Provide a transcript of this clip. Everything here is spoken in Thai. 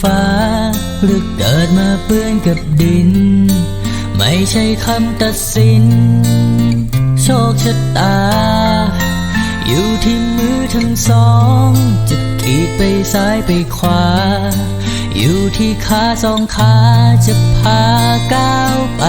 ฟ้า หรือเกิดมาเปื้อนกับดิน ไม่ใช่คำตัดสิน โชคชะตา อยู่ที่มือทั้งสอง จะขีดไปซ้ายไปขวา อยู่ที่ขาสองขาจะพาก้าวไป